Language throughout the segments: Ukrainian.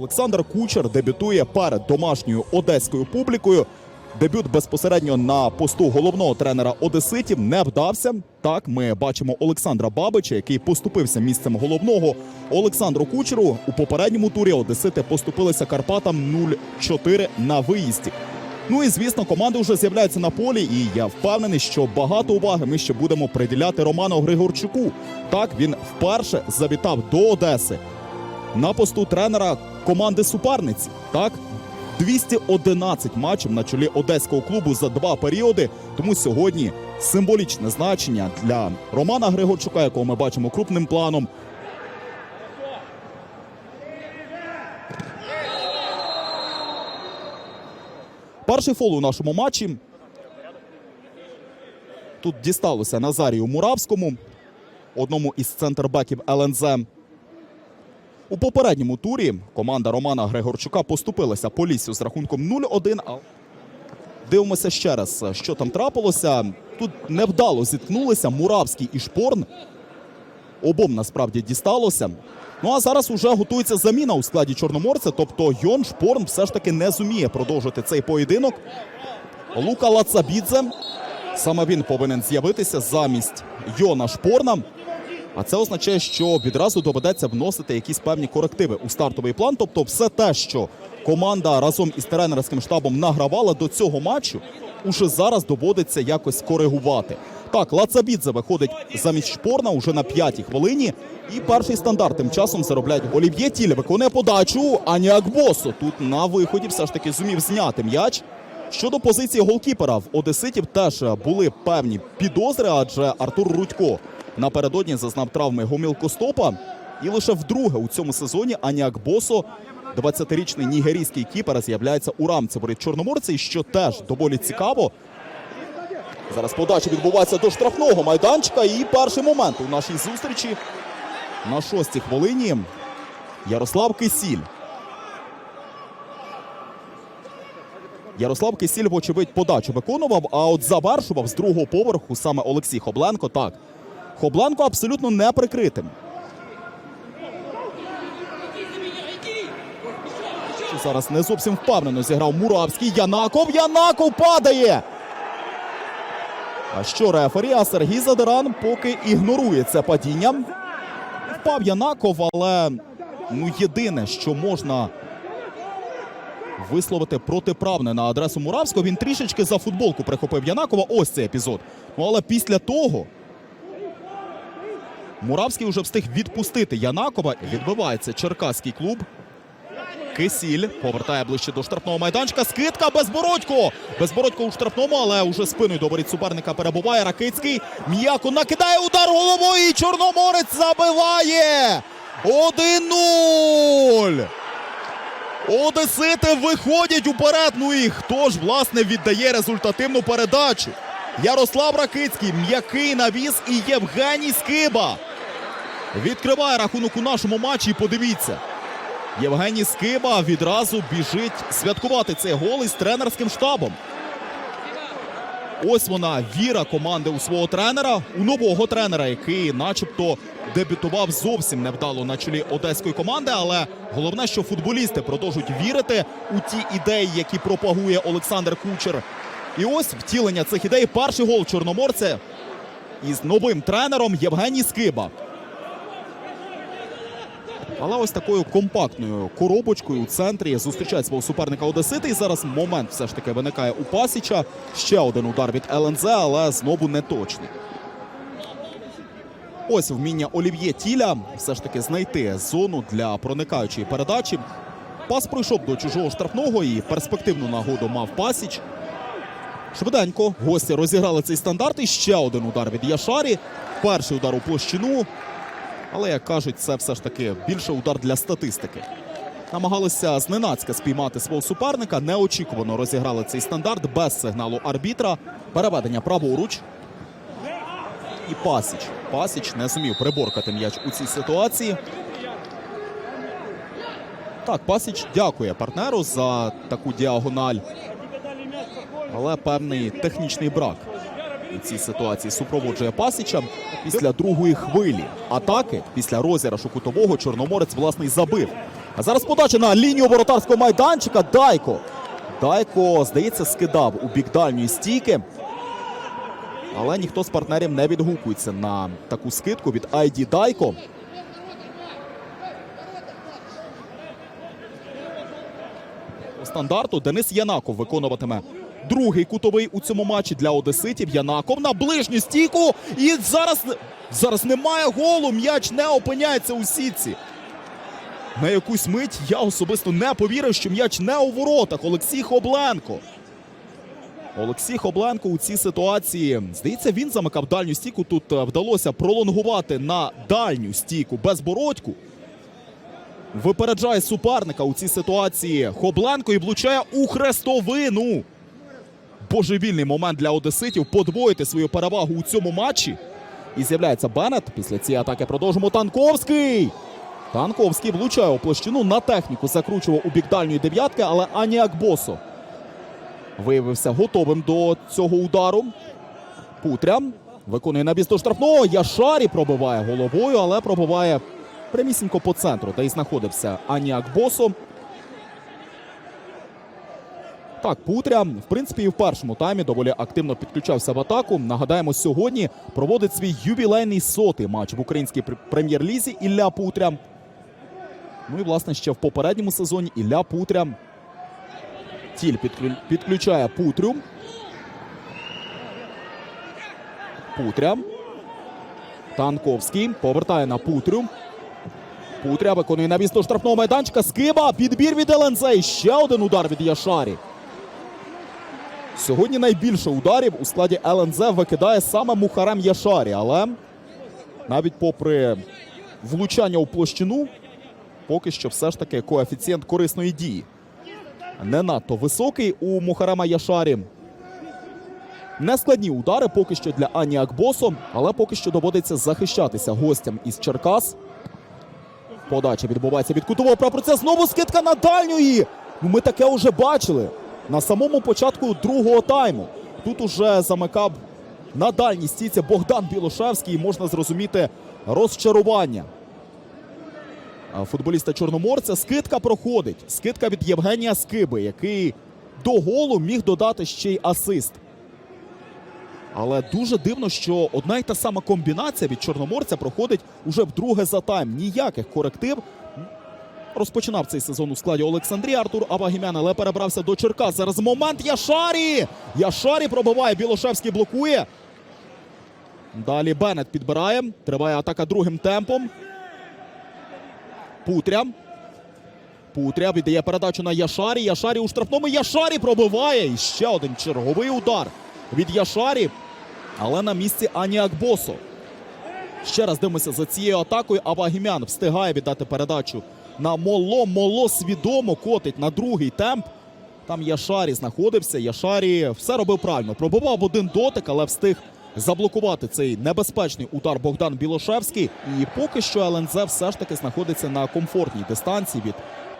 Олександр Кучер дебютує перед домашньою одеською публікою. Дебют безпосередньо на посту головного тренера Одеситів не вдався. Так, ми бачимо Олександра Бабича, який поступився місцем головного Олександру Кучеру. У попередньому турі Одесити поступилися Карпатам 0-4 на виїзді. Ну і звісно, команди вже з'являються на полі, і я впевнений, що багато уваги ми ще будемо приділяти Роману Григорчуку. Так він вперше завітав до Одеси на посту тренера команди суперниці. Так, 211 матчів на чолі одеського клубу за два періоди. Тому сьогодні символічне значення для Романа Григорчука, якого ми бачимо крупним планом. Перший фол у нашому матчі. Тут дісталося Назарію Муравському, одному із центрбеків ЛНЗ. У попередньому турі команда Романа Григорчука поступилася по лісю з рахунком 0-1. А Дивимося ще раз, що там трапилося. Тут невдало зіткнулися Муравський і Шпорн. Обом насправді дісталося. Ну а зараз уже готується заміна у складі Чорноморця. Тобто Йон Шпорн все ж таки не зуміє продовжити цей поєдинок. Лука Лацабідзе. Саме він повинен з'явитися замість Йона Шпорна. А це означає, що відразу доведеться вносити якісь певні корективи у стартовий план. Тобто, все те, що команда разом із тренерським штабом награвала до цього матчу, уже зараз доводиться якось коригувати. Так, Лацабідзе виходить замість Шпорна уже на п'ятій хвилині. І перший стандарт тим часом заробляють Олів'є Тіль. Виконує подачу. Ані Акбосо тут на виході все ж таки зумів зняти м'яч. Щодо позиції голкіпера в Одеситів теж були певні підозри, адже Артур Рудько напередодні зазнав травми гомілкостопа. І лише вдруге у цьому сезоні Аніак Босо, 20-річний нігерійський кіпер, з'являється у рамці воріт Чорноморця, що теж доволі цікаво. Зараз подача відбувається до штрафного майданчика. І перший момент у нашій зустрічі на шостій хвилині Ярослав Кисіль. Ярослав Кисіль, вочевидь, подачу виконував, а от завершував з другого поверху саме Олексій Хобленко. Так, Хобленко абсолютно не прикритим. Зараз не зовсім впевнено зіграв Муравський. Янаков. Янаков падає. А що рефері? А Сергій Задиран поки ігнорує це падіння. Впав Янаков, але ну єдине, що можна висловити протиправне на адресу Муравського. Він трішечки за футболку прихопив Янакова. Ось цей епізод. Ну але після того Муравський вже встиг відпустити Янакова. Відбивається черкаський клуб. Кисіль повертає ближче до штрафного майданчика. Скидка Безбородько. Безбородько у штрафному, але уже спиною до воріт суперника перебуває. Ракицький м'яко накидає удар головою. і Чорноморець забиває. 1-0. Одесити виходять уперед. Ну і хто ж власне віддає результативну передачу? Ярослав Ракицький, м'який навіс і Євгеній Скиба. Відкриває рахунок у нашому матчі. Подивіться. Євгеній Скиба відразу біжить святкувати цей гол із тренерським штабом. Ось вона віра команди у свого тренера, у нового тренера, який, начебто, дебютував зовсім невдало на чолі одеської команди. Але головне, що футболісти продовжують вірити у ті ідеї, які пропагує Олександр Кучер. І ось втілення цих ідей. Перший гол чорноморця із новим тренером Євгеній Скиба. Але ось такою компактною коробочкою у центрі зустрічає свого суперника Одесити. І зараз момент все ж таки виникає у Пасіча. Ще один удар від ЛНЗ, але знову не точний. Ось вміння Олів'є Тіля все ж таки знайти зону для проникаючої передачі. Пас пройшов до чужого штрафного і перспективну нагоду мав Пасіч. Швиденько гості розіграли цей стандарт. І ще один удар від Яшарі. Перший удар у площину. Але, як кажуть, це все ж таки більше удар для статистики. Намагалися зненацька спіймати свого суперника. Неочікувано розіграли цей стандарт без сигналу арбітра. Переведення праворуч. І Пасіч. Пасіч не зумів приборкати м'яч у цій ситуації. Так, Пасіч дякує партнеру за таку діагональ. Але певний технічний брак у цій ситуації супроводжує Пасіча. Після другої хвилі атаки, після розіграшу кутового, Чорноморець власне забив А зараз подача на лінію воротарського майданчика. Дайко. Дайко, здається, скидав у бік дальньої стійки. Але ніхто з партнерів не відгукується на таку скидку від Айді Дайко. Стандарту Денис Янаков виконуватиме другий кутовий у цьому матчі для Одеситів. Янаков на ближню стійку. І зараз, зараз немає голу. М'яч не опиняється у сітці. На якусь мить я особисто не повірив, що м'яч не у воротах. Олексій Хобленко. Олексій Хобленко у цій ситуації, здається, він замикав дальню стійку. Тут е, вдалося пролонгувати на дальню стійку безбородьку. Випереджає суперника у цій ситуації Хобленко і влучає у хрестовину. Божевільний момент для одеситів подвоїти свою перевагу у цьому матчі. І з'являється Беннет. Після цієї атаки продовжимо Танковський. Танковський влучає у площину на техніку, закручував у бік дальньої дев'ятки, але Аніак Босо виявився готовим до цього удару. Путря виконує набіс до штрафного. Яшарі пробиває головою, але пробиває прямісінько по центру, де і знаходився Аніак Босо. Так, Путря, в принципі, і в першому таймі доволі активно підключався в атаку. Нагадаємо, сьогодні проводить свій ювілейний сотий матч в українській прем'єр-лізі Ілля Путря. Ну і, власне, ще в попередньому сезоні Ілля Путря. Тіль підключає Путрю. Путря. Танковський повертає на Путрю. Путря виконує навіс до штрафного майданчика. Скиба. Підбір від ЛНЗ. Ще один удар від Яшарі. Сьогодні найбільше ударів у складі ЛНЗ викидає саме Мухарем Яшарі. Але навіть попри влучання у площину, поки що все ж таки коефіцієнт корисної дії не надто високий у Мухарема Яшарі. Нескладні удари поки що для Ані Акбосо, але поки що доводиться захищатися гостям із Черкас. Подача відбувається від кутового прапорця. Знову скидка на дальню. Ми таке вже бачили на самому початку другого тайму. Тут уже замикав на дальній стійці Богдан Білошевський. Можна зрозуміти розчарування футболіста Чорноморця. Скидка проходить. Скидка від Євгенія Скиби, який до голу міг додати ще й асист. Але дуже дивно, що одна й та сама комбінація від Чорноморця проходить уже вдруге за тайм. Ніяких коректив. Розпочинав цей сезон у складі Олександрії Артур Абагімян, але перебрався до Черкас. Зараз момент Яшарі! Яшарі пробиває, Білошевський блокує. Далі Беннет підбирає. Триває атака другим темпом. Путря. Путря віддає передачу на Яшарі. Яшарі у штрафному. Яшарі пробиває. І ще один черговий удар від Яшарі. Але на місці Ані Акбосо. Ще раз дивимося за цією атакою. Авагімян встигає віддати передачу на Моло. Моло свідомо котить на другий темп. Там Яшарі знаходився. Яшарі все робив правильно. Пробував один дотик, але встиг заблокувати цей небезпечний удар Богдан Білошевський. І поки що ЛНЗ все ж таки знаходиться на комфортній дистанції від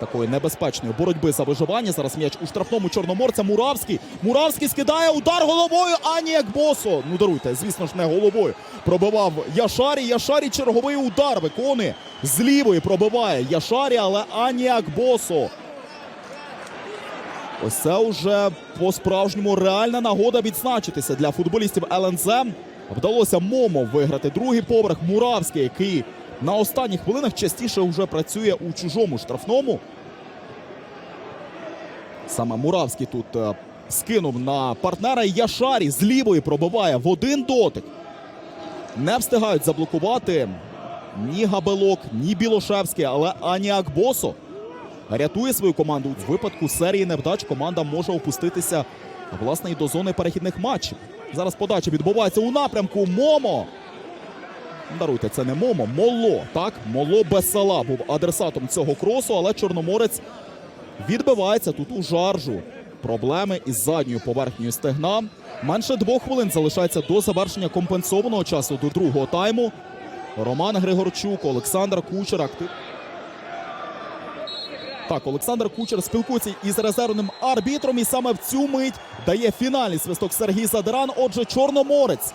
такої небезпечної боротьби за виживання. Зараз м'яч у штрафному чорноморця. Муравський. Муравський скидає удар головою. Аніяк Босо. Ну даруйте, звісно ж, не головою. Пробивав Яшарі. Яшарі черговий удар виконує. З лівої пробиває Яшарі, але Аніяк Босо. Ось це вже по-справжньому реальна нагода відзначитися для футболістів ЛНЗ. Вдалося Момо виграти другий поверх. Муравський, який на останніх хвилинах частіше вже працює у чужому штрафному. Саме Муравський тут е, скинув на партнера Яшарі з лівої пробиває в один дотик. Не встигають заблокувати ні Габелок, ні Білошевський, але ані Акбосо рятує свою команду. У випадку серії невдач команда може опуститися власне і до зони перехідних матчів. Зараз подача відбувається у напрямку Момо. Даруйте, це не Момо, Моло. Так, Моло без сала був адресатом цього кросу, але Чорноморець відбивається тут у жаржу. Проблеми із задньою поверхнею стегна. Менше двох хвилин залишається до завершення компенсованого часу до другого тайму. Роман Григорчук, Олександр Кучер актив. Так, Олександр Кучер спілкується із резервним арбітром, і саме в цю мить дає фінальний свисток Сергій Задиран. Отже, Чорноморець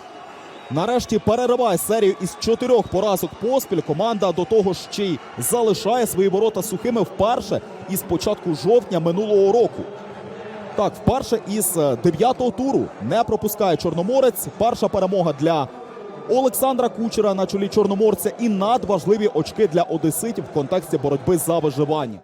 Нарешті перериває серію із чотирьох поразок поспіль. Команда до того ж ще й залишає свої ворота сухими вперше із початку жовтня минулого року. Так, вперше із е, дев'ятого туру не пропускає Чорноморець. Перша перемога для Олександра Кучера на чолі Чорноморця і надважливі очки для одеситів в контексті боротьби за виживання.